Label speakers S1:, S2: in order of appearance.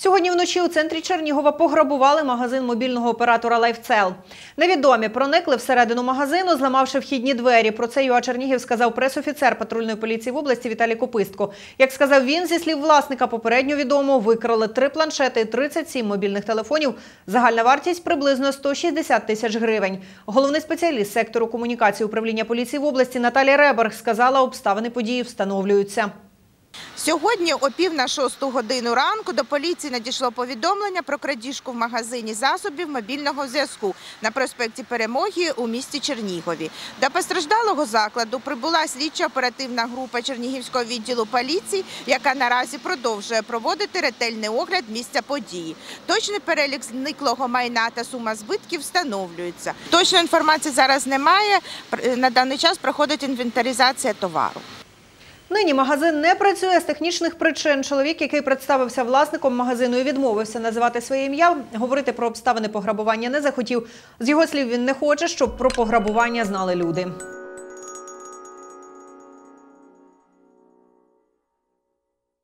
S1: Сьогодні вночі у центрі Чернігова пограбували магазин мобільного оператора «Лайфцел». Невідомі проникли всередину магазину, зламавши вхідні двері. Про це ЮА Чернігів сказав пресофіцер патрульної поліції в області Віталій Копистко. Як сказав він, зі слів власника, попередньо відомо, викрали три планшети і 37 мобільних телефонів. Загальна вартість приблизно 160 тисяч гривень. Головний спеціаліст сектору комунікації управління поліції в області Наталія Реберг сказала, обставини події встановлюються.
S2: Сьогодні о пів на шосту годину ранку до поліції надійшло повідомлення про крадіжку в магазині засобів мобільного зв'язку на проспекті Перемоги у місті Чернігові. До постраждалого закладу прибула слідчо-оперативна група Чернігівського відділу поліції, яка наразі продовжує проводити ретельний огляд місця події. Точний перелік зниклого майна та сума збитків встановлюється. Точної інформації зараз немає. На даний час проходить інвентаризація товару.
S1: Нині магазин не працює з технічних причин. Чоловік, який представився власником магазину і відмовився називати своє ім'я, говорити про обставини пограбування не захотів. З його слів, він не хоче, щоб про пограбування знали люди.